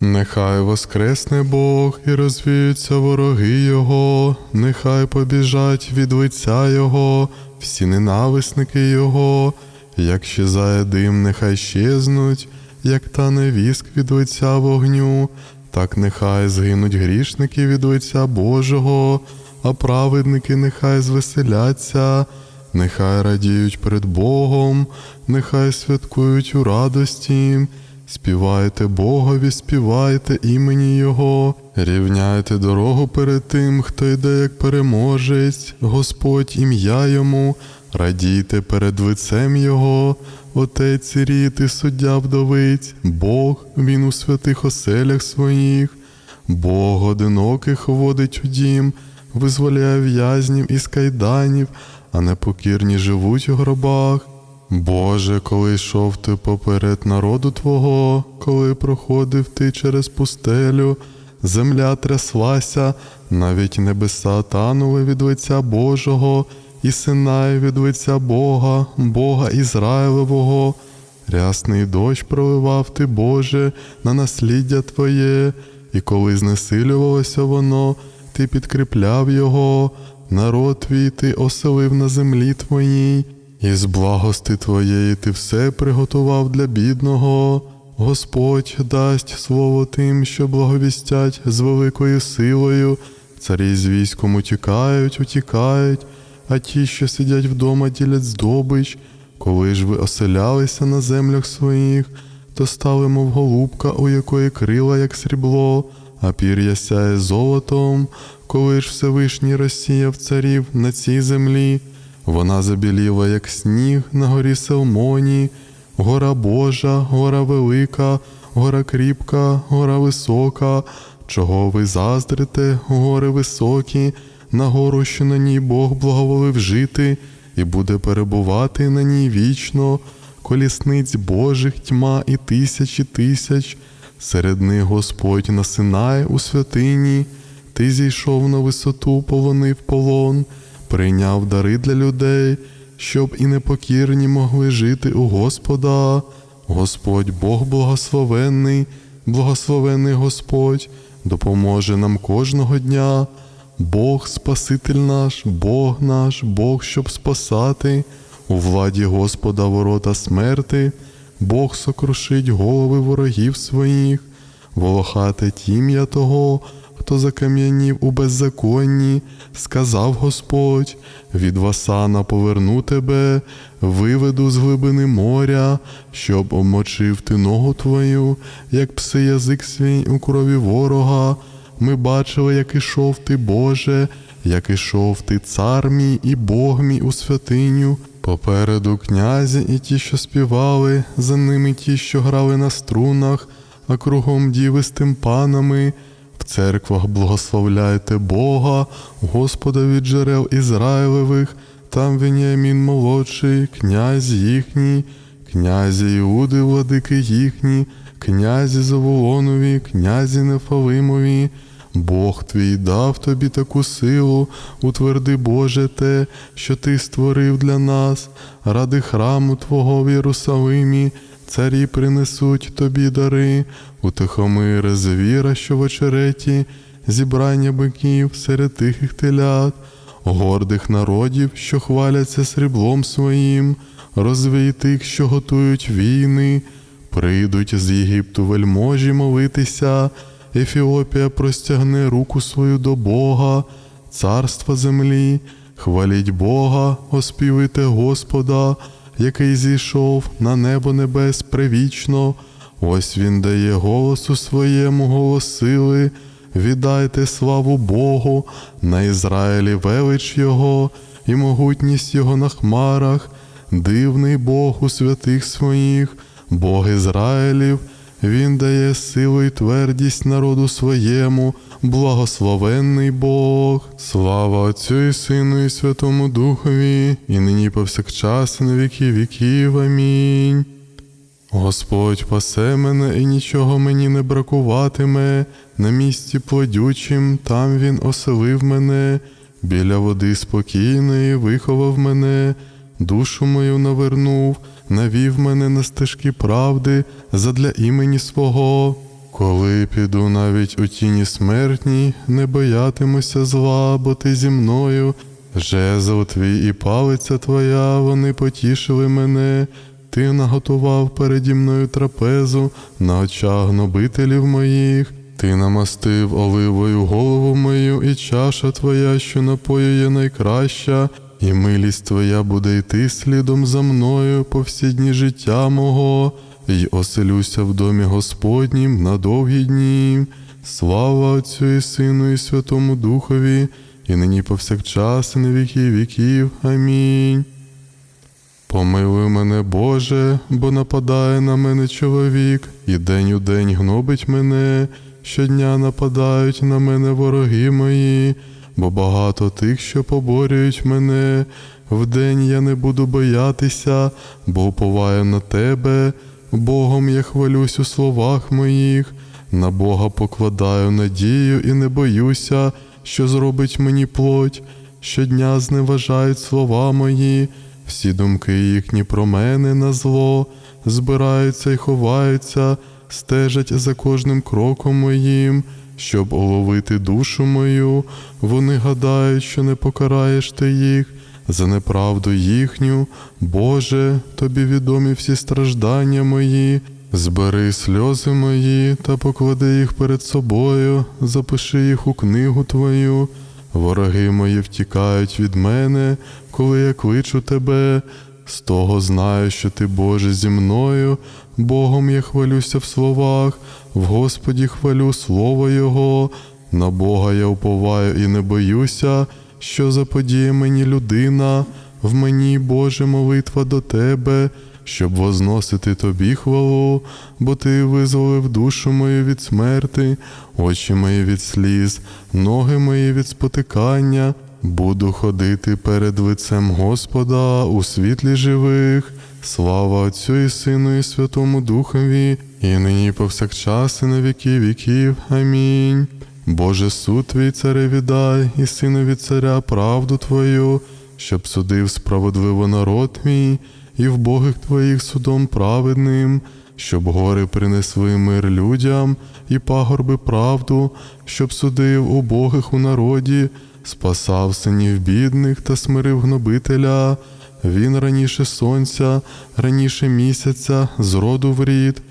Нехай воскресне Бог і розвіються вороги Його, нехай побіжать від лиця Його, всі ненависники Його, як щезає дим, нехай щезнуть, як тане віск від лиця вогню, так нехай згинуть грішники від лиця Божого, а праведники нехай звеселяться, нехай радіють перед Богом, нехай святкують у радості. Співайте Богові, співайте імені Його, рівняйте дорогу перед тим, хто йде як переможець, Господь ім'я йому, радійте перед лицем Його, Отець рід і суддя вдовиць, Бог, Він у святих оселях своїх, Бог одиноких водить у дім, визволяє в'язнів із кайданів, а непокірні живуть у гробах. Боже, коли йшов ти поперед народу Твого, коли проходив ти через пустелю, земля тряслася, навіть небеса танули від лиця Божого, і Синай від лиця Бога, Бога Ізраїлевого. Рясний дощ проливав ти, Боже, на насліддя Твоє, і коли знесилювалося воно, ти підкріпляв його, народ твій ти оселив на землі твоїй. І з благости твоєї ти все приготував для бідного. Господь дасть слово тим, що благовістять з великою силою. Царі з військом утікають, утікають, а ті, що сидять вдома, ділять здобич. Коли ж ви оселялися на землях своїх, то стали, мов голубка, у якої крила, як срібло, а пір'я сяє золотом, коли ж Всевишній розсіяв царів на цій землі. Вона забіліла, як сніг на горі Селмоні, гора Божа, гора велика, гора кріпка, гора висока. Чого ви заздрите, гори високі, на гору, що на ній Бог благоволив жити, і буде перебувати на ній вічно, колісниць Божих тьма і тисячі тисяч. Серед них Господь насинає у святині, ти зійшов на висоту, полонив полон прийняв дари для людей, щоб і непокірні могли жити у Господа. Господь Бог благословенний, благословенний Господь, допоможе нам кожного дня. Бог Спаситель наш, Бог наш, Бог, щоб спасати, у владі Господа ворота смерти, Бог сокрушить голови ворогів своїх, волохате тім'я того, хто закам'янів у беззаконні, сказав Господь, від Васана поверну тебе, виведу з глибини моря, щоб обмочив ти ногу твою, як пси язик свій у крові ворога. Ми бачили, як ішов ти, Боже, як ішов ти цар мій і Бог мій у святиню. Попереду князі і ті, що співали, за ними ті, що грали на струнах, а кругом діви з тимпанами. В церквах благословляйте Бога, Господа від джерел Ізраїлевих, там Веніамін молодший, князь їхній, князі Іуди, владики їхні, князі Заволонові, князі Нефалимові. Бог твій дав тобі таку силу, утверди Боже те, що ти створив для нас, ради храму Твого в Єрусалимі, царі принесуть тобі дари, утихомири звіра, що в очереті, зібрання биків серед тихих телят, гордих народів, що хваляться сріблом своїм, розвій тих, що готують війни, прийдуть з Єгипту вельможі молитися. Ефіопія простягне руку свою до Бога, царства землі, хваліть Бога, оспівуйте Господа, який зійшов на небо небес привічно. Ось він дає голосу своєму голосили, віддайте славу Богу, на Ізраїлі велич Його і могутність Його на хмарах, дивний Бог у святих своїх, Бог Ізраїлів. Він дає силу і твердість народу своєму, благословенний Бог. Слава Отцю і Сину, і Святому Духові, і нині повсякчас, на віки віків. Амінь. Господь пасе мене, і нічого мені не бракуватиме. На місці плодючим, там він оселив мене, біля води спокійної виховав мене, душу мою навернув навів мене на стежки правди задля імені свого. Коли піду навіть у тіні смертній, не боятимуся зла, бо ти зі мною. Жезл твій і палиця твоя, вони потішили мене. Ти наготував переді мною трапезу на очах гнобителів моїх. Ти намастив оливою голову мою, і чаша твоя, що напоює найкраща, і милість твоя буде йти слідом за мною по всі дні життя мого, й оселюся в домі Господнім на довгі дні. Слава Отцю і Сину, і Святому Духові, і нині повсякчас, і на віки віків. Амінь. Помилуй мене, Боже, бо нападає на мене чоловік, і день у день гнобить мене, щодня нападають на мене вороги мої, бо багато тих, що поборюють мене. Вдень я не буду боятися, бо уповаю на тебе. Богом я хвалюсь у словах моїх, на Бога покладаю надію і не боюся, що зробить мені плоть. Щодня зневажають слова мої, всі думки їхні про мене на зло, збираються й ховаються, стежать за кожним кроком моїм, щоб уловити душу мою. Вони гадають, що не покараєш ти їх за неправду їхню. Боже, тобі відомі всі страждання мої. Збери сльози мої та поклади їх перед собою, запиши їх у книгу твою. Вороги мої втікають від мене, коли я кличу тебе. З того знаю, що ти, Боже, зі мною, Богом я хвалюся в словах, в Господі хвалю слово Його. На Бога я уповаю і не боюся, що заподіє мені людина, в мені, Боже, молитва до Тебе, щоб возносити Тобі хвалу, бо Ти визволив душу мою від смерти, очі мої від сліз, ноги мої від спотикання. Буду ходити перед лицем Господа у світлі живих. Слава Отцю і Сину, і Святому Духові, і нині повсякчас, і на віки віків. Амінь. Боже суд твій цареві дай, і синові царя правду Твою, щоб судив справедливо народ мій, і вбогих Твоїх судом праведним, щоб гори принесли мир людям, і пагорби правду, щоб судив убогих у народі, спасав синів бідних та смирив гнобителя. Він раніше сонця, раніше місяця, з роду в рід.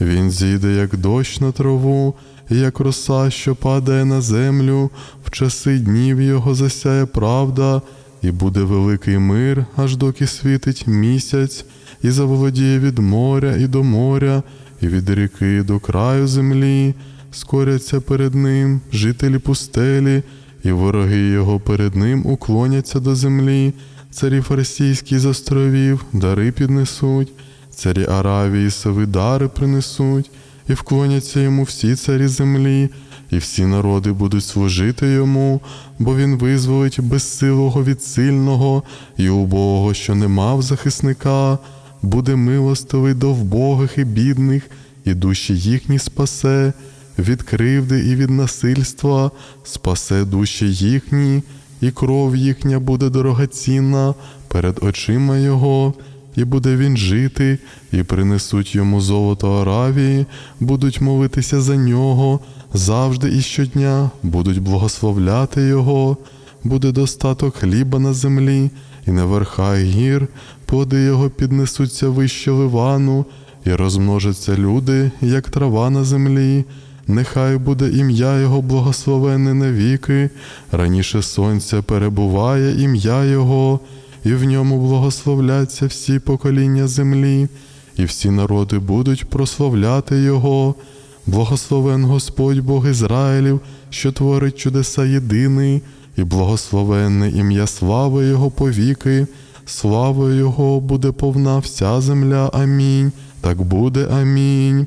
Він зійде, як дощ на траву, як роса, що падає на землю, в часи днів його засяє правда, і буде великий мир, аж доки світить місяць, і заволодіє від моря і до моря, і від ріки до краю землі, скоряться перед ним жителі пустелі, і вороги його перед ним уклоняться до землі. Царі фарсійські з островів дари піднесуть, царі Аравії сови дари принесуть, і вклоняться йому всі царі землі, і всі народи будуть служити йому, бо він визволить безсилого від сильного, і убогого, що не мав захисника, буде милостивий до вбогих і бідних, і душі їхні спасе, від кривди і від насильства, спасе душі їхні і кров їхня буде дорогоцінна перед очима Його, і буде він жити, і принесуть йому золото Аравії, будуть молитися за нього завжди і щодня, будуть благословляти Його, буде достаток хліба на землі, і на верхах гір, плоди його піднесуться вище ливану, і розмножаться люди, як трава на землі. Нехай буде ім'я Його благословенне навіки, раніше сонця перебуває ім'я Його, і в ньому благословляться всі покоління землі, і всі народи будуть прославляти Його. Благословен Господь Бог Ізраїлів, що творить чудеса єдиний, і благословенне ім'я слави Його повіки, славою Його буде повна вся земля. Амінь. Так буде. Амінь.